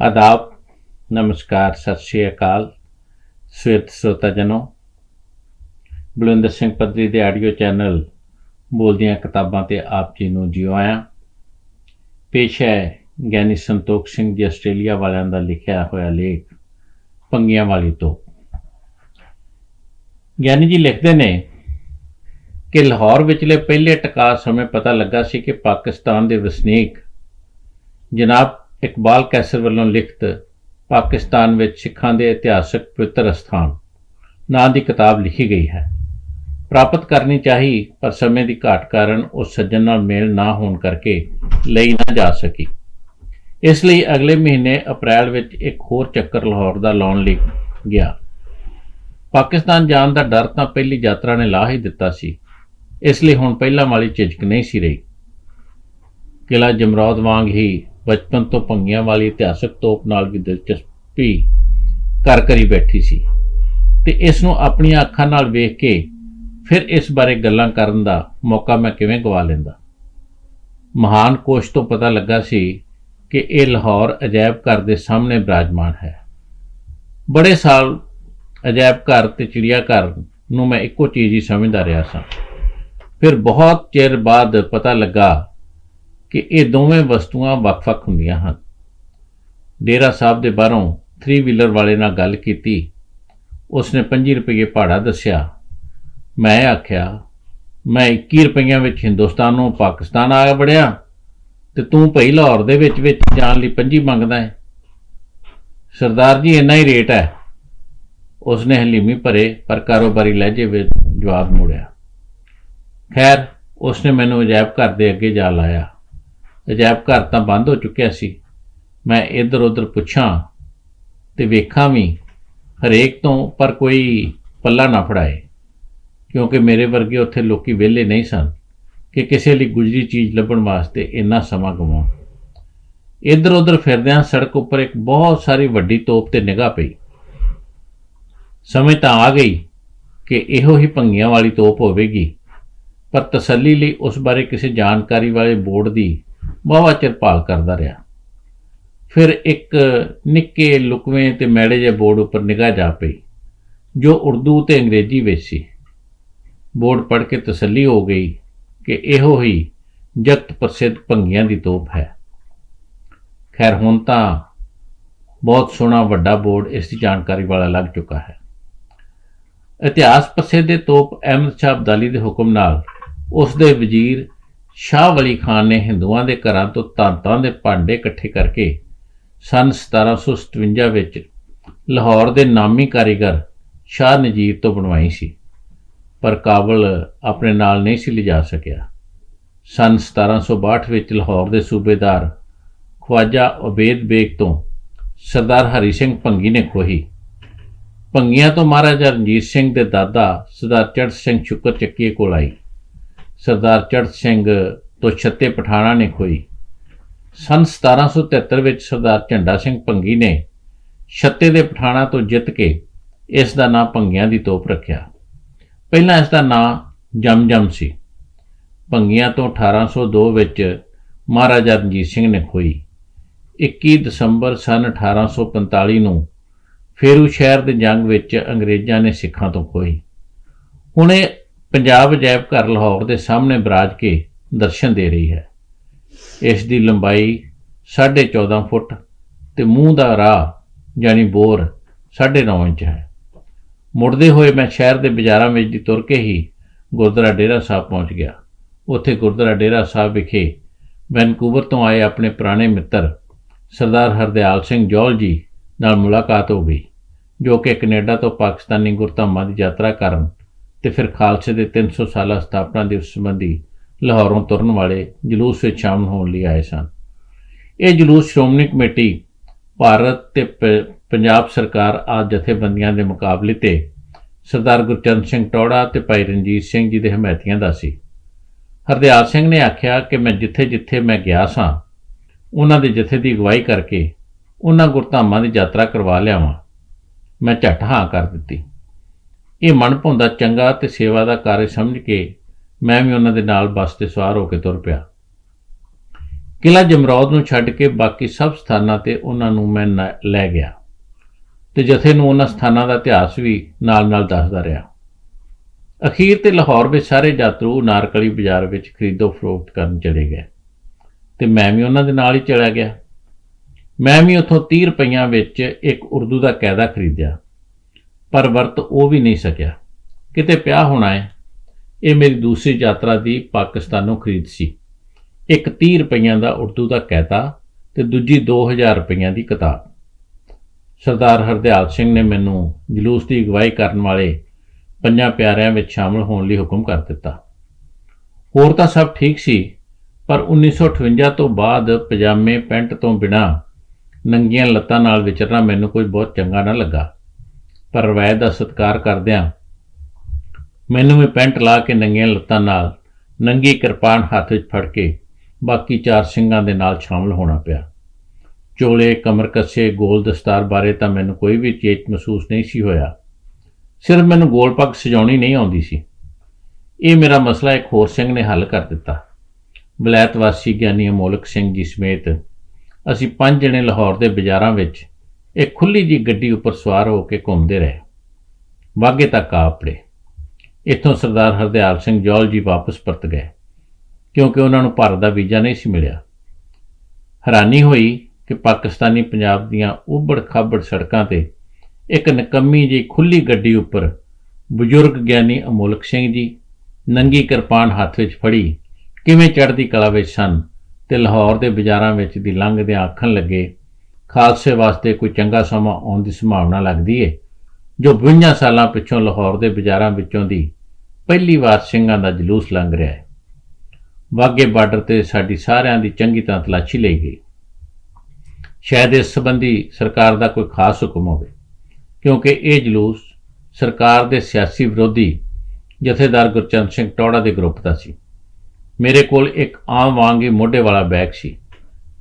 ਆਦਾਬ, ਨਮਸਕਾਰ, ਸਤਿ ਸ਼੍ਰੀ ਅਕਾਲ। ਸਵੇਤ ਸੋਤਾ ਜਨੋ, ਬਲਵਿੰਦਰ ਸਿੰਘ ਪੱਧਰੀ ਦੇ ਆਡੀਓ ਚੈਨਲ ਬੋਲਦੀਆਂ ਕਿਤਾਬਾਂ ਤੇ ਆਪ ਜੀ ਨੂੰ ਜਿਉ ਆਇਆਂ। ਪੇਸ਼ ਹੈ ਗਿਆਨੀ ਸੰਤੋਖ ਸਿੰਘ ਜੀ, ਆਸਟ੍ਰੇਲੀਆ ਵਾਲਿਆਂ ਦਾ ਲਿਖਿਆ ਹੋਇਆ ਲੇਖ, ਪੰਗੀਆਂ ਵਾਲੀ ਤੋਂ ਗਿਆਨੀ ਜੀ ਲਿਖਦੇ ਨੇ ਕਿ ਲਾਹੌਰ ਵਿਚਲੇ ਪਹਿਲੇ ਟਕਾ ਸਮੇਂ ਪਤਾ ਲੱਗਾ ਸੀ ਕਿ ਪਾਕਿਸਤਾਨ ਦੇ ਵਸਨੀਕ ਜਨਾਬ ਇਕਬਾਲ ਕੈਸਰ ਵੱਲੋਂ ਲਿਖਤ ਪਾਕਿਸਤਾਨ ਵਿੱਚ ਸਿੱਖਾਂ ਦੇ ਇਤਿਹਾਸਕ ਪਵਿੱਤਰ ਸਥਾਨ ਨਾਂ ਦੀ ਕਿਤਾਬ ਲਿਖੀ ਗਈ ਹੈ। ਪ੍ਰਾਪਤ ਕਰਨੀ ਚਾਹੀ, ਪਰ ਸਮੇਂ ਦੀ ਘਾਟ ਕਾਰਨ ਉਸ ਸੱਜਣ ਨਾਲ ਮੇਲ ਨਾ ਹੋਣ ਕਰਕੇ ਲਈ ਨਾ ਜਾ ਸਕੀ। ਇਸ ਲਈ ਅਗਲੇ ਮਹੀਨੇ ਅਪ੍ਰੈਲ ਵਿੱਚ ਇੱਕ ਹੋਰ ਚੱਕਰ ਲਾਹੌਰ ਦਾ ਲਾਉਣ ਲਈ ਗਿਆ। ਪਾਕਿਸਤਾਨ ਜਾਣ ਦਾ ਡਰ ਤਾਂ ਪਹਿਲੀ ਯਾਤਰਾ ਨੇ ਲਾ ਹੀ ਦਿੱਤਾ ਸੀ। ਇਸ ਲਈ ਹੁਣ ਪਹਿਲਾਂ ਵਾਲੀ ਝਿਜਕ ਨਹੀਂ ਸੀ ਰਹੀ। ਕਿਲਾ ਜਮਰੌਦ ਵਾਂਗ ਹੀ ਬਚਪਨ ਤੋਂ ਭੰਗੀਆਂ ਵਾਲੀ ਇਤਿਹਾਸਕ ਤੋਪ ਨਾਲ ਵੀ ਦਿਲਚਸਪੀ ਕਰ ਕਰੀ ਬੈਠੀ ਸੀ ਤੇ ਇਸ ਨੂੰ ਆਪਣੀਆਂ ਅੱਖਾਂ ਨਾਲ ਵੇਖ ਕੇ ਫਿਰ ਇਸ ਬਾਰੇ ਗੱਲਾਂ ਕਰਨ ਦਾ ਮੌਕਾ ਮੈਂ ਕਿਵੇਂ ਗਵਾ ਲੈਂਦਾ। ਮਹਾਨ ਕੋਸ਼ ਤੋਂ ਪਤਾ ਲੱਗਾ ਸੀ ਕਿ ਇਹ ਲਾਹੌਰ ਅਜਾਇਬ ਘਰ ਦੇ ਸਾਹਮਣੇ ਬਿਰਾਜਮਾਨ ਹੈ। ਬੜੇ ਸਾਲ ਅਜਾਇਬ ਘਰ ਤੇ ਚਿੜੀਆ ਘਰ ਨੂੰ ਮੈਂ ਇੱਕੋ ਚੀਜ਼ ਹੀ ਸਮਝਦਾ ਰਿਹਾ ਸਾਂ। ਫਿਰ ਬਹੁਤ ਚਿਰ ਬਾਅਦ ਪਤਾ ਲੱਗਾ ਕਿ ਇਹ ਦੋਵੇਂ ਵਸਤੂਆਂ ਵੱਖ-ਵੱਖ ਹੁੰਦੀਆਂ ਹਨ। ਡੇਰਾ ਸਾਹਿਬ ਦੇ ਬਾਹਰੋਂ 3 ਵੀਲਰ ਵਾਲੇ ਨਾਲ ਗੱਲ ਕੀਤੀ। ਉਸਨੇ 5 ਰੁਪਏ ਭਾੜਾ ਦੱਸਿਆ। ਮੈਂ ਆਖਿਆ, ਮੈਂ 21 ਰੁਪਈਆਂ ਵਿੱਚ ਹਿੰਦੁਸਤਾਨੋਂ ਪਾਕਿਸਤਾਨ ਆ ਬੜਿਆ ਤੇ ਤੂੰ ਭਈ ਲਾਹੌਰ ਦੇ ਵਿੱਚ ਵਿੱਚ ਜਾਣ ਲਈ 25 ਮੰਗਦਾ ਹੈ ਸਰਦਾਰ ਜੀ, ਇੰਨਾ ਹੀ ਰੇਟ ਹੈ। ਉਸਨੇ ਹਲੀਮੀ ਭਰੇ ਪਰ ਕਾਰੋਬਾਰੀ ਲਹਿਜੇ ਵਿੱਚ ਜਵਾਬ ਮੋੜਿਆ। ਖੈਰ, ਉਸਨੇ ਮੈਨੂੰ ਅਜਾਇਬ ਘਰ ਦੇ ਅੱਗੇ ਜਾ ਲਾਇਆ। ਅਜਾਇਬ ਘਰ ਤਾਂ ਬੰਦ ਹੋ ਚੁੱਕਿਆ ਸੀ। ਮੈਂ ਇੱਧਰ ਉੱਧਰ ਪੁੱਛਾਂ ਤੇ ਵੇਖਾਂ ਵੀ ਹਰੇਕ ਤੋਂ ਪਰ ਕੋਈ ਪੱਲਾ ਨਾ ਫੜਾਏ, ਕਿਉਂਕਿ ਮੇਰੇ ਵਰਗੇ ਉੱਥੇ ਲੋਕੀ ਵਿਹਲੇ ਨਹੀਂ ਸਨ ਕਿ ਕਿਸੇ ਲਈ ਗੁਜਰੀ ਚੀਜ਼ ਲੱਭਣ ਵਾਸਤੇ ਇੰਨਾ ਸਮਾਂ ਗਵਾਉਣ। ਇੱਧਰ ਉੱਧਰ ਫਿਰਦਿਆਂ ਸੜਕ ਉੱਪਰ ਇੱਕ ਬਹੁਤ ਸਾਰੀ ਵੱਡੀ ਤੋਪ ਤੇ ਨਿਗਾਹ ਪਈ। ਸਮਝ ਤਾਂ ਆ ਗਈ ਕਿ ਇਹੋ ਹੀ ਭੰਗੀਆਂ ਵਾਲੀ ਤੋਪ ਹੋਵੇਗੀ, ਪਰ ਤਸੱਲੀ ਲਈ ਉਸ ਬਾਰੇ ਕਿਸੇ ਜਾਣਕਾਰੀ ਵਾਲੇ ਬੋਰਡ ਦੀ ਵਾਹਵਾ ਚਿਰ ਭਾਲ ਕਰਦਾ ਰਿਹਾ। ਫਿਰ ਇੱਕ ਨਿੱਕੇ ਲੁਕਵੇਂ ਤੇ ਮੈੜੇ ਜਿਹੇ ਬੋਰਡ ਉੱਪਰ ਨਿਗਾਹ ਜਾ ਪਈ, ਜੋ ਉਰਦੂ ਤੇ ਅੰਗਰੇਜ਼ੀ ਵਿੱਚ ਸੀ। ਬੋਰਡ ਪੜ੍ਹ ਕੇ ਤਸੱਲੀ ਹੋ ਗਈ ਕਿ ਇਹੋ ਹੀ ਜਗਤ ਪ੍ਰਸਿੱਧ ਭੰਗੀਆਂ ਦੀ ਤੋਪ ਹੈ। ਖੈਰ, ਹੁਣ ਤਾਂ ਬਹੁਤ ਸੋਹਣਾ ਵੱਡਾ ਬੋਰਡ ਇਸ ਦੀ ਜਾਣਕਾਰੀ ਵਾਲਾ ਲੱਗ ਚੁੱਕਾ ਹੈ। ਇਤਿਹਾਸ ਪ੍ਰਸਿੱਧ ਇਹ ਤੋਪ ਅਹਿਮਦ ਸ਼ਾਹ ਅਬਦਾਲੀ ਦੇ ਹੁਕਮ ਨਾਲ ਉਸ ਦੇ ਵਜ਼ੀਰ ਸ਼ਾਹ ਵਲੀ ਖਾਨ ਨੇ ਹਿੰਦੂਆਂ ਦੇ ਘਰਾਂ ਤੋਂ ਧਾਤਾਂ ਦੇ ਭਾਂਡੇ ਇਕੱਠੇ ਕਰਕੇ ਸਨ 1757 ਵਿੱਚ ਲਾਹੌਰ ਦੇ ਨਾਮੀ ਕਾਰੀਗਰ ਸ਼ਾਹ ਨਜੀਰ ਤੋਂ ਬਣਵਾਈ ਸੀ, ਪਰ ਕਾਬਲ ਆਪਣੇ ਨਾਲ ਨਹੀਂ ਸੀ ਲਿਜਾ ਸਕਿਆ। ਸਨ 1762 ਵਿੱਚ ਲਾਹੌਰ ਦੇ ਸੂਬੇਦਾਰ ਖਵਾਜਾ ਉਬੇਦ ਬੇਗ ਤੋਂ ਸਰਦਾਰ ਹਰੀ ਸਿੰਘ ਭੰਗੀ ਨੇ ਖੋਹੀ। ਭੰਗੀਆਂ ਤੋਂ ਮਹਾਰਾਜਾ ਰਣਜੀਤ ਸਿੰਘ ਦੇ ਦਾਦਾ ਸਰਦਾਰ ਚੜ੍ਹ ਸਿੰਘ ਸ਼ੁਕਰ ਚੱਕੀਏ ਕੋਲ ਆਈ। ਸਰਦਾਰ ਚੜਤ ਸਿੰਘ ਤੋਂ ਛੱਤੇ ਪਠਾਣਾ ਨੇ ਖੋਈ। ਸਨ 1773 ਵਿੱਚ ਸਰਦਾਰ ਝੰਡਾ ਸਿੰਘ ਭੰਗੀ ਨੇ ਛੱਤੇ ਦੇ ਪਠਾਣਾ ਤੋਂ ਜਿੱਤ ਕੇ ਇਸ ਦਾ ਨਾਂ ਭੰਗੀਆਂ ਦੀ ਤੋਪ ਰੱਖਿਆ। ਪਹਿਲਾਂ ਇਸ ਦਾ ਨਾਂ ਜਮਜਮ ਸੀ। ਭੰਗੀਆਂ ਤੋਂ 1802 ਵਿੱਚ ਮਹਾਰਾਜਾ ਰਣਜੀਤ ਸਿੰਘ ਨੇ ਖੋਈ। 21 ਦਸੰਬਰ ਸਨ 1845 ਨੂੰ ਫੇਰੂ ਸ਼ਹਿਰ ਦੇ ਜੰਗ ਵਿੱਚ ਅੰਗਰੇਜ਼ਾਂ ਨੇ ਸਿੱਖਾਂ ਤੋਂ ਖੋਈ। ਹੁਣ ਇਹ ਪੰਜਾਬ ਅਜਾਇਬ ਘਰ ਲਾਹੌਰ ਦੇ ਸਾਹਮਣੇ ਬਰਾਜ ਕੇ ਦਰਸ਼ਨ ਦੇ ਰਹੀ ਹੈ। ਇਸ ਦੀ ਲੰਬਾਈ 14.5 ਫੁੱਟ ਤੇ ਮੂੰਹ ਦਾ ਰਾਹ ਯਾਨੀ ਬੋਰ 9.5 ਇੰਚ ਹੈ। ਮੁੜਦੇ ਹੋਏ ਮੈਂ ਸ਼ਹਿਰ ਦੇ ਬਾਜ਼ਾਰਾਂ ਵਿੱਚ ਦੀ ਤੁਰ ਕੇ ਹੀ ਗੁਰਦੁਆਰਾ ਡੇਰਾ ਸਾਹਿਬ ਪਹੁੰਚ ਗਿਆ। ਉੱਥੇ ਗੁਰਦੁਆਰਾ ਡੇਰਾ ਸਾਹਿਬ ਵਿਖੇ ਵੈਨਕੂਵਰ ਤੋਂ ਆਏ ਆਪਣੇ ਪੁਰਾਣੇ ਮਿੱਤਰ ਸਰਦਾਰ ਹਰਦਿਆਲ ਸਿੰਘ ਜੋਲ ਜੀ ਨਾਲ ਮੁਲਾਕਾਤ ਹੋ ਗਈ, ਜੋ ਕਿ ਕੈਨੇਡਾ ਤੋਂ ਪਾਕਿਸਤਾਨੀ ਗੁਰਧਾਮਾਂ ਦੀ ਯਾਤਰਾ ਕਰਨ ਤੇ ਫਿਰ ਖਾਲਸੇ ਦੇ 300 ਸਾਲਾ ਸਥਾਪਨਾ ਦਿਵਸ ਸੰਬੰਧੀ ਲਾਹੌਰੋਂ ਤੁਰਨ ਵਾਲੇ ਜਲੂਸ ਵਿੱਚ ਸ਼ਾਮਲ ਹੋਣ ਲਈ ਆਏ ਸਨ। ਇਹ ਜਲੂਸ ਸ਼੍ਰੋਮਣੀ ਕਮੇਟੀ, ਭਾਰਤ ਤੇ ਪ- ਪੰਜਾਬ ਸਰਕਾਰ ਆਦਿ ਜਥੇਬੰਦੀਆਂ ਦੇ ਮੁਕਾਬਲੇ ਤੇ ਸਰਦਾਰ ਗੁਰਚਰਨ ਸਿੰਘ ਟੌੜਾ ਤੇ ਭਾਈ ਰਣਜੀਤ ਸਿੰਘ ਜੀ ਦੇ ਹਮਾਇਤੀਆਂ ਦਾ ਸੀ। ਹਰਦਿਆਲ ਸਿੰਘ ਨੇ ਆਖਿਆ ਕਿ ਮੈਂ ਜਿੱਥੇ-ਜਿੱਥੇ ਮੈਂ ਗਿਆ ਸਾਂ, ਉਹਨਾਂ ਦੇ ਜਥੇ ਦੀ ਅਗਵਾਈ ਕਰਕੇ ਉਹਨਾਂ ਗੁਰਧਾਮਾਂ ਦੀ ਯਾਤਰਾ ਕਰਵਾ ਲਿਆਵਾਂ। ਮੈਂ ਝੱਟ ਹਾਂ ਕਰ ਦਿੱਤੀ। ਇਹ ਮਨ ਭਾਉਂਦਾ ਚੰਗਾ ਤੇ ਸੇਵਾ ਦਾ ਕਾਰਜ ਸਮਝ ਕੇ ਮੈਂ ਵੀ ਉਹਨਾਂ ਦੇ ਨਾਲ ਬੱਸ ਤੇ ਸਵਾਰ ਹੋ ਕੇ ਤੁਰ ਪਿਆ। ਕਿਲਾ ਜਮਰੌਦ ਨੂੰ ਛੱਡ ਕੇ ਬਾਕੀ ਸਭ ਸਥਾਨਾਂ ਤੇ ਉਹਨਾਂ ਨੂੰ ਮੈਂ ਨ- ਲੈ ਗਿਆ ਤੇ ਜਥੇ ਨੂੰ ਉਹਨਾਂ ਸਥਾਨਾਂ ਦਾ ਇਤਿਹਾਸ ਵੀ ਨਾਲ-ਨਾਲ ਦੱਸਦਾ ਰਿਹਾ। ਅਖੀਰ ਤੇ ਲਾਹੌਰ ਵਿੱਚ ਸਾਰੇ ਯਾਤਰੂ ਨਾਰਕਲੀ ਬਾਜ਼ਾਰ ਵਿੱਚ ਖਰੀਦੋ ਫਰੋਖਤ ਕਰਨ ਚਲੇ ਗਏ ਤੇ ਮੈਂ ਵੀ ਉਹਨਾਂ ਦੇ ਨਾਲ ਹੀ ਚਲਾ ਗਿਆ। ਮੈਂ ਵੀ ਉੱਥੋਂ 30 ਰੁਪਈਆਂ ਵਿੱਚ ਇੱਕ ਉਰਦੂ ਦਾ ਕਾਇਦਾ ਖਰੀਦਿਆ। ਪਰ ਵਰਤ ਉਹ ਵੀ ਨਹੀਂ ਸਕਿਆ। ਕਿਤੇ ਪਿਆ ਹੋਣਾ ਹੈ। ਇਹ ਮੇਰੀ ਦੂਸਰੀ ਯਾਤਰਾ ਦੀ ਪਾਕਿਸਤਾਨੋਂ ਖਰੀਦ ਸੀ। ਇੱਕ 30 ਰੁਪਈਆਂ ਦਾ ਉਰਦੂ ਦਾ ਕਹਿਤਾ ਤੇ ਦੂਜੀ 2000 ਰੁਪਈਆਂ ਦੀ ਕਿਤਾਬ। ਸਰਦਾਰ ਹਰਦਿਆਲ ਸਿੰਘ ਨੇ ਮੈਨੂੰ ਜਲੂਸ ਦੀ ਅਗਵਾਈ ਕਰਨ ਵਾਲੇ ਪੰਜਾਂ ਪਿਆਰਿਆਂ ਵਿੱਚ ਸ਼ਾਮਲ ਹੋਣ ਲਈ ਹੁਕਮ ਕਰ ਦਿੱਤਾ। ਹੋਰ ਤਾਂ ਸਭ ਠੀਕ ਸੀ, ਪਰ 1958 ਤੋਂ ਬਾਅਦ ਪਜਾਮੇ ਪੈਂਟ ਤੋਂ ਬਿਨਾ ਨੰਗੀਆਂ ਲੱਤਾਂ ਨਾਲ ਵਿਚਰਨਾ ਮੈਨੂੰ ਕੋਈ ਬਹੁਤ ਚੰਗਾ ਨਾ ਲੱਗਾ। ਪਰ ਰਵਾਇਤ ਦਾ ਸਤਿਕਾਰ ਕਰਦਿਆਂ ਮੈਨੂੰ ਵੀ ਪੈਂਟ ਲਾ ਕੇ ਨੰਗੀਆਂ ਲੱਤਾਂ ਨਾਲ ਨੰਗੀ ਕਿਰਪਾਨ ਹੱਥ ਵਿੱਚ ਫੜ ਕੇ ਬਾਕੀ ਚਾਰ ਸਿੰਘਾਂ ਦੇ ਨਾਲ ਸ਼ਾਮਲ ਹੋਣਾ ਪਿਆ। ਚੋਲੇ, ਕਮਰ ਕੱਸੇ, ਗੋਲ ਦਸਤਾਰ ਬਾਰੇ ਤਾਂ ਮੈਨੂੰ ਕੋਈ ਵੀ ਚੇਤ ਮਹਿਸੂਸ ਨਹੀਂ ਸੀ ਹੋਇਆ। ਸਿਰਫ ਮੈਨੂੰ ਗੋਲ ਪੱਗ ਸਜਾਉਣੀ ਨਹੀਂ ਆਉਂਦੀ ਸੀ। ਇਹ ਮੇਰਾ ਮਸਲਾ ਇੱਕ ਹੋਰ ਸਿੰਘ ਨੇ ਹੱਲ ਕਰ ਦਿੱਤਾ। ਬਲੈਤ ਵਾਸੀ ਗਿਆਨੀ ਅਮੋਲਕ ਸਿੰਘ ਜੀ ਸਮੇਤ ਅਸੀਂ ਪੰਜ ਜਣੇ ਲਾਹੌਰ ਦੇ ਬਾਜ਼ਾਰਾਂ ਵਿੱਚ ਇਹ ਖੁੱਲੀ ਜੀ ਗੱਡੀ ਉੱਪਰ ਸਵਾਰ ਹੋ ਕੇ ਘੁੰਮਦੇ ਰਹੇ। ਵਾਗੇ ਤੱਕ ਆ ਆਪੜੇ ਇੱਥੋਂ ਸਰਦਾਰ ਹਰਦਿਆਲ ਸਿੰਘ ਜੌਲ ਜੀ ਵਾਪਸ ਪਰਤ ਗਏ, ਕਿਉਂਕਿ ਉਹਨਾਂ ਨੂੰ ਭਾਰਤ ਦਾ ਵੀਜ਼ਾ ਨਹੀਂ ਸੀ ਮਿਲਿਆ। ਹੈਰਾਨੀ ਹੋਈ ਕਿ ਪਾਕਿਸਤਾਨੀ ਪੰਜਾਬ ਦੀਆਂ ਉਬੜ ਖਾਬੜ ਸੜਕਾਂ ਤੇ ਇੱਕ ਨਕੰਮੀ ਜਿਹੀ ਖੁੱਲੀ ਗੱਡੀ ਉੱਪਰ ਬਜ਼ੁਰਗ ਗਿਆਨੀ ਅਮੋਲਕ ਸਿੰਘ ਜੀ ਨੰਗੀ ਕਿਰਪਾਨ ਹੱਥ ਵਿੱਚ ਫੜੀ, ਕਿਵੇਂ ਚੜ੍ਹਦੀ ਕਲਾ ਵਿੱਚ ਸਨ ਤੇ ਲਾਹੌਰ ਦੇ ਬਾਜ਼ਾਰਾਂ ਵਿੱਚ ਦੀ ਲੰਘਦਿਆਂ ਆਖਣ ਲੱਗੇ ਖਾਲਸੇ ਵਾਸਤੇ ਕੋਈ ਚੰਗਾ ਸਮਾਂ ਆਉਣ ਦੀ ਸੰਭਾਵਨਾ ਲੱਗਦੀ ਏ। ਜੋ 52 ਸਾਲਾਂ ਪਿੱਛੋਂ ਲਾਹੌਰ ਦੇ ਬਾਜ਼ਾਰਾਂ ਵਿੱਚੋਂ ਦੀ ਪਹਿਲੀ ਵਾਰ ਸਿੰਘਾਂ ਦਾ ਜਲੂਸ ਲੰਘ ਰਿਹਾ ਹੈ ਵਾਗੇ ਬਾਰਡਰ ਤੇ ਸਾਡੀ ਸਾਰਿਆਂ ਦੀ ਚੰਗੀ ਤਰ੍ਹਾਂ ਤਲਾਸ਼ੀ ਲਈ ਗਈ। ਸ਼ਾਇਦ ਇਸ ਸੰਬੰਧੀ ਸਰਕਾਰ ਦਾ ਕੋਈ ਖਾਸ ਹੁਕਮ ਹੋਵੇ, ਕਿਉਂਕਿ ਇਹ ਜਲੂਸ ਸਰਕਾਰ ਦੇ ਸਿਆਸੀ ਵਿਰੋਧੀ ਜਥੇਦਾਰ ਗੁਰਚੰਦ ਸਿੰਘ ਟੌੜਾ ਦੇ ਗਰੁੱਪ ਦਾ ਸੀ। ਮੇਰੇ ਕੋਲ ਇੱਕ ਆਮ ਵਾਂਗ ਹੀ ਮੋਢੇ ਵਾਲਾ ਬੈਗ ਸੀ,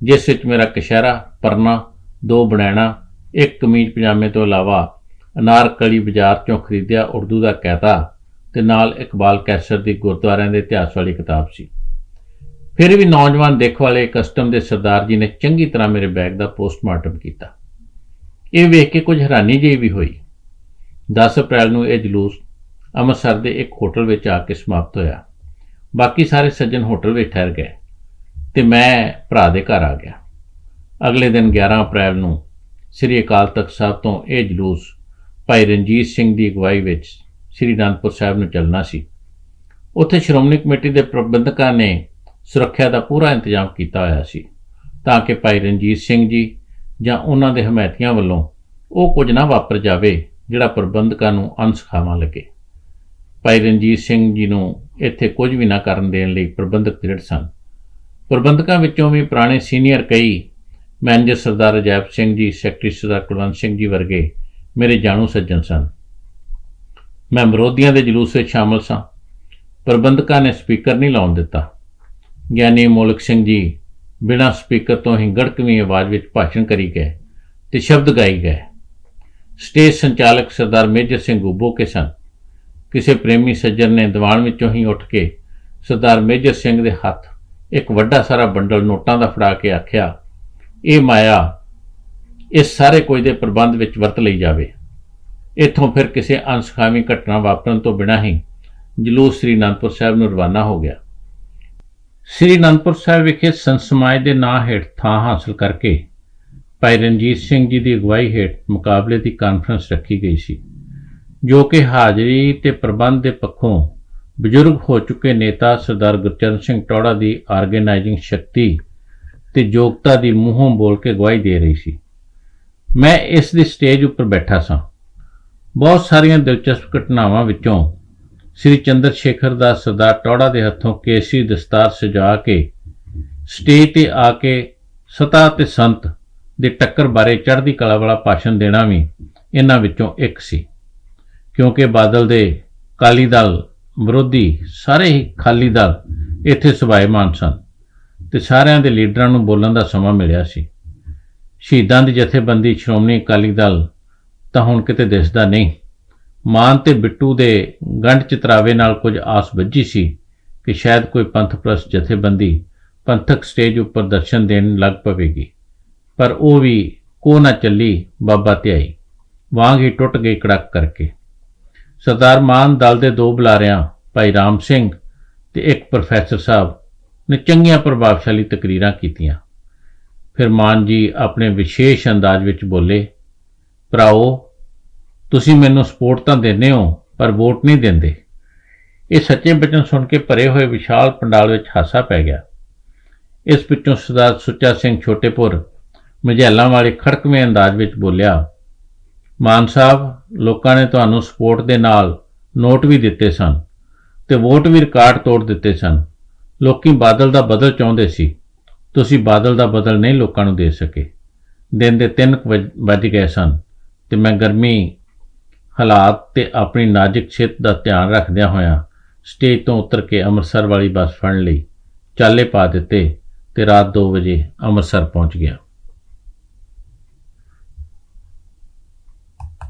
ਜਿਸ ਵਿੱਚ ਮੇਰਾ ਕਸ਼ਹਿਰਾ ਪਰਨਾ ਦੋ ਬਣੈਣਾ, ਇੱਕ ਕਮੀਜ਼ ਪਜਾਮੇ ਤੋਂ ਇਲਾਵਾ ਅਨਾਰਕਲੀ ਬਾਜ਼ਾਰ ਚੋਂ ਖਰੀਦਿਆ ਉਰਦੂ ਦਾ ਕਾਇਦਾ ਤੇ ਨਾਲ ਇਕਬਾਲ ਕੈਸਰ ਦੀ ਗੁਰਦੁਆਰਿਆਂ ਦੇ ਇਤਿਹਾਸ ਵਾਲੀ ਕਿਤਾਬ ਸੀ। ਫਿਰ ਵੀ ਨੌਜਵਾਨ ਦੇਖ ਵਾਲੇ ਕਸਟਮ ਦੇ ਸਰਦਾਰ ਜੀ ਨੇ ਚੰਗੀ ਤਰ੍ਹਾਂ ਮੇਰੇ ਬੈਗ ਦਾ ਪੋਸਟਮਾਰਟਮ ਕੀਤਾ। ਇਹ ਵੇਖ ਕੇ ਕੁਝ ਹੈਰਾਨੀ ਜਿਹੀ ਵੀ ਹੋਈ। 10 ਅਪ੍ਰੈਲ ਨੂੰ ਇਹ ਜਲੂਸ ਅੰਮ੍ਰਿਤਸਰ ਦੇ ਇੱਕ ਹੋਟਲ ਵਿੱਚ ਆ ਕੇ ਸਮਾਪਤ ਹੋਇਆ। ਬਾਕੀ ਸਾਰੇ ਸੱਜਣ ਹੋਟਲ ਵਿੱਚ ਠਹਿਰ ਗਏ ਤੇ ਮੈਂ ਭਰਾ ਦੇ ਘਰ ਆ ਗਿਆ। ਅਗਲੇ ਦਿਨ 11 ਅਪ੍ਰੈਲ ਨੂੰ ਸ੍ਰੀ ਅਕਾਲ ਤਖਤ ਸਾਹਿਬ ਤੋਂ ਇਹ ਜਲੂਸ ਭਾਈ ਰਣਜੀਤ ਸਿੰਘ ਦੀ ਅਗਵਾਈ ਵਿੱਚ ਸ੍ਰੀ ਅਨੰਦਪੁਰ ਸਾਹਿਬ ਨੂੰ ਚੱਲਣਾ ਸੀ। ਉੱਥੇ ਸ਼੍ਰੋਮਣੀ ਕਮੇਟੀ ਦੇ ਪ੍ਰਬੰਧਕਾਂ ਨੇ ਸੁਰੱਖਿਆ ਦਾ ਪੂਰਾ ਇੰਤਜ਼ਾਮ ਕੀਤਾ ਹੋਇਆ ਸੀ ਤਾਂ ਕਿ ਭਾਈ ਰਣਜੀਤ ਸਿੰਘ ਜੀ ਜਾਂ ਉਹਨਾਂ ਦੇ ਹਮਾਇਤੀਆਂ ਵੱਲੋਂ ਉਹ ਕੁਝ ਨਾ ਵਾਪਰ ਜਾਵੇ ਜਿਹੜਾ ਪ੍ਰਬੰਧਕਾਂ ਨੂੰ ਅਨਸਖਾਵਾਂ ਲੱਗੇ। ਭਾਈ ਰਣਜੀਤ ਸਿੰਘ ਜੀ ਨੂੰ ਇੱਥੇ ਕੁਝ ਵੀ ਨਾ ਕਰਨ ਦੇਣ ਲਈ ਪ੍ਰਬੰਧਕ ਦ੍ਰਿੜ ਸਨ। ਪ੍ਰਬੰਧਕਾਂ ਵਿੱਚੋਂ ਵੀ ਪੁਰਾਣੇ ਸੀਨੀਅਰ ਕਈ ਮੈਨੇਜਰ ਸਰਦਾਰ ਅਜੈਬ ਸਿੰਘ ਜੀ, ਸੈਕਟਰੀ ਸਰਦਾਰ ਕੁਲਵੰਤ ਸਿੰਘ ਜੀ ਵਰਗੇ ਮੇਰੇ ਜਾਣੂ ਸੱਜਣ ਸਨ। ਮੈਂ ਵਿਰੋਧੀਆਂ ਦੇ ਜਲੂਸ ਵਿੱਚ ਸ਼ਾਮਲ ਸਾਂ। ਪ੍ਰਬੰਧਕਾਂ ਨੇ ਸਪੀਕਰ ਨਹੀਂ ਲਾਉਣ ਦਿੱਤਾ। ਗਿਆਨੀ ਮੋਲਕ ਸਿੰਘ ਜੀ ਬਿਨਾਂ ਸਪੀਕਰ ਤੋਂ ਹੀ ਗੜਕਵੀਂ ਆਵਾਜ਼ ਵਿੱਚ ਭਾਸ਼ਣ ਕਰੀ ਗਏ ਤੇ ਸ਼ਬਦ ਗਾਈ ਗਏ। ਸਟੇਜ ਸੰਚਾਲਕ ਸਰਦਾਰ ਮੇਜਰ ਸਿੰਘ ਗੁੱਬੋ ਕੇ ਸਨ। ਕਿਸੇ ਪ੍ਰੇਮੀ ਸੱਜਣ ਨੇ ਦੀਵਾਨ ਵਿੱਚੋਂ ਹੀ ਉੱਠ ਕੇ ਸਰਦਾਰ ਮੇਜਰ ਸਿੰਘ ਦੇ ਹੱਥ ਇੱਕ ਵੱਡਾ ਸਾਰਾ ਬੰਡਲ ਨੋਟਾਂ ਦਾ ਫੜਾ ਕੇ ਆਖਿਆ ਇਹ ਮਾਇਆ ਇਸ ਸਾਰੇ ਕੁਝ ਦੇ ਪ੍ਰਬੰਧ ਵਿੱਚ ਵਰਤ ਲਈ ਜਾਵੇ। ਇੱਥੋਂ ਫਿਰ ਕਿਸੇ ਅਨਸਖਾਵੀ ਘਟਨਾ ਵਾਪਰਨ ਤੋਂ ਬਿਨਾਂ ਹੀ ਜਲੂਸ ਸ੍ਰੀ ਅਨੰਦਪੁਰ ਸਾਹਿਬ ਨੂੰ ਰਵਾਨਾ ਹੋ ਗਿਆ। ਸ੍ਰੀ ਅਨੰਦਪੁਰ ਸਾਹਿਬ ਵਿਖੇ ਸੰਤ ਸਮਾਜ ਦੇ ਨਾਂ ਹੇਠ ਥਾਂ ਹਾਸਲ ਕਰਕੇ ਭਾਈ ਰਣਜੀਤ ਸਿੰਘ ਜੀ ਦੀ ਅਗਵਾਈ ਹੇਠ ਮੁਕਾਬਲੇ ਦੀ ਕਾਨਫਰੰਸ ਰੱਖੀ ਗਈ ਸੀ, ਜੋ ਕਿ ਹਾਜ਼ਰੀ ਤੇ ਪ੍ਰਬੰਧ ਦੇ ਪੱਖੋਂ ਬਜ਼ੁਰਗ ਹੋ ਚੁੱਕੇ ਨੇਤਾ ਸਰਦਾਰ ਗੁਰਚਰਨ ਸਿੰਘ ਟੌੜਾ ਦੀ ਆਰਗੇਨਾਈਜ਼ਿੰਗ ਸ਼ਕਤੀ ਤੇ ਯੋਗਤਾ ਦੀ ਮੂੰਹੋਂ ਬੋਲ ਕੇ ਗਵਾਹੀ ਦੇ ਰਹੀ ਸੀ। ਮੈਂ ਇਸ ਦੀ ਸਟੇਜ ਉੱਪਰ ਬੈਠਾ ਸਾਂ। ਬਹੁਤ ਸਾਰੀਆਂ ਦਿਲਚਸਪ ਘਟਨਾਵਾਂ ਵਿੱਚੋਂ ਸ੍ਰੀ ਚੰਦਰ ਸ਼ੇਖਰ ਦਾ ਸਰਦਾਰ ਟੌੜਾ ਦੇ ਹੱਥੋਂ ਕੇਸਰੀ ਦਸਤਾਰ ਸਜਾ ਕੇ ਸਟੇਜ ਤੇ ਆ ਕੇ ਸਤਾ ਤੇ ਸੰਤ ਦੇ ਟੱਕਰ ਬਾਰੇ ਚੜ੍ਹਦੀ ਕਲਾ ਵਾਲਾ ਭਾਸ਼ਣ ਦੇਣਾ ਵੀ ਇਹਨਾਂ ਵਿੱਚੋਂ ਇੱਕ ਸੀ। ਕਿਉਂਕਿ ਬਾਦਲ ਦੇ ਕਾਲੀ ਦਲ ਵਿਰੋਧੀ ਸਾਰੇ ਹੀ ਖਾਲੀ ਦਲ ਇੱਥੇ ਸਭਾਏਮਾਨ ਸਨ। ਤੇ ਸਾਰਿਆਂ ਦੇ ਲੀਡਰਾਂ ਨੂੰ ਬੋਲਣ ਦਾ ਸਮਾਂ ਮਿਲਿਆ ਸੀ। ਸ਼ਹੀਦਾਂ ਦੀ ਜਥੇਬੰਦੀ ਸ਼੍ਰੋਮਣੀ ਅਕਾਲੀ ਦਲ ਤਾਂ ਹੁਣ ਕਿਤੇ ਦਿਸਦਾ ਨਹੀਂ। ਮਾਨ ਤੇ ਬਿੱਟੂ ਦੇ ਗੰਢ ਚਿਤਰਾਵੇ ਨਾਲ ਕੁਝ ਆਸ ਬੱਝੀ ਸੀ ਕਿ ਸ਼ਾਇਦ ਕੋਈ ਪੰਥ ਪ੍ਰਸ ਜਥੇਬੰਦੀ ਪੰਥਕ ਸਟੇਜ ਉੱਪਰ ਦਰਸ਼ਨ ਦੇਣ ਲੱਗ ਪਵੇਗੀ। ਪਰ ਉਹ ਵੀ ਕੋ ਨਾ ਚੱਲੀ ਬਾਬਾ ਧਿਆਈ, ਵਾਂਗ ਹੀ ਟੁੱਟ ਗਈ ਕੜਕ ਕਰਕੇ। ਸਰਦਾਰ ਮਾਨ ਦਲ ਦੇ ਦੋ ਬੁਲਾਰਿਆਂ, ਭਾਈ ਰਾਮ ਸਿੰਘ ਤੇ ਇੱਕ ਪ੍ਰੋਫੈਸਰ ਸਾਹਿਬ ਨੇ ਚੰਗੀਆਂ ਪ੍ਰਭਾਵਸ਼ਾਲੀ ਤਕਰੀਰਾਂ ਕੀਤੀਆਂ। ਫਿਰ ਮਾਨ ਜੀ ਆਪਣੇ ਵਿਸ਼ੇਸ਼ ਅੰਦਾਜ਼ ਵਿੱਚ ਬੋਲੇ, ਭਰਾਓ, ਤੁਸੀਂ ਮੈਨੂੰ ਸਪੋਰਟ ਤਾਂ ਦਿੰਦੇ ਹੋ, ਪਰ ਵੋਟ ਨਹੀਂ ਦਿੰਦੇ। ਇਹ ਸੱਚੇ ਬਚਨ ਸੁਣ ਕੇ ਭਰੇ ਹੋਏ ਵਿਸ਼ਾਲ ਪੰਡਾਲ ਵਿੱਚ ਹਾਸਾ ਪੈ ਗਿਆ। ਇਸ ਵਿੱਚੋਂ ਸਰਦਾਰ ਸੁੱਚਾ ਸਿੰਘ ਛੋਟੇਪੁਰ ਮਝੈਲਾਂ ਵਾਲੇ ਖੜਕਵੇਂ ਅੰਦਾਜ਼ ਵਿੱਚ ਬੋਲਿਆ, ਮਾਨ ਸਾਹਿਬ, ਲੋਕਾਂ ਨੇ ਤੁਹਾਨੂੰ ਸਪੋਰਟ ਦੇ ਨਾਲ ਨੋਟ ਵੀ ਦਿੱਤੇ ਸਨ ਤੇ ਵੋਟ ਵੀ ਰਿਕਾਰਡ ਤੋੜ ਦਿੱਤੇ ਸਨ। ਲੋਕੀ ਬਾਦਲ ਦਾ ਬਦਲ ਚਾਹੁੰਦੇ ਸੀ। ਤੁਸੀਂ ਬਾਦਲ ਦਾ ਬਦਲ ਨਹੀਂ ਲੋਕਾਂ ਨੂੰ ਦੇ ਸਕੇ। ਦਿਨ ਦੇ 3 ਵੱਜ ਗਏ ਸਨ ਤੇ ਮੈਂ ਗਰਮੀ ਹਾਲਾਤ ਤੇ ਆਪਣੀ ਨਾਜ਼ੁਕ ਸਿਹਤ ਦਾ ਧਿਆਨ ਰੱਖਦਿਆਂ ਹੋਇਆਂ ਸਟੇਜ ਤੋਂ ਉਤਰ ਕੇ ਅੰਮ੍ਰਿਤਸਰ ਵਾਲੀ ਬੱਸ ਫੜਨ ਲਈ। ਚਾਲੇ ਪਾ ਦਿੱਤੇ ਤੇ ਰਾਤ 2 ਵਜੇ ਅੰਮ੍ਰਿਤਸਰ ਪਹੁੰਚ ਗਿਆ।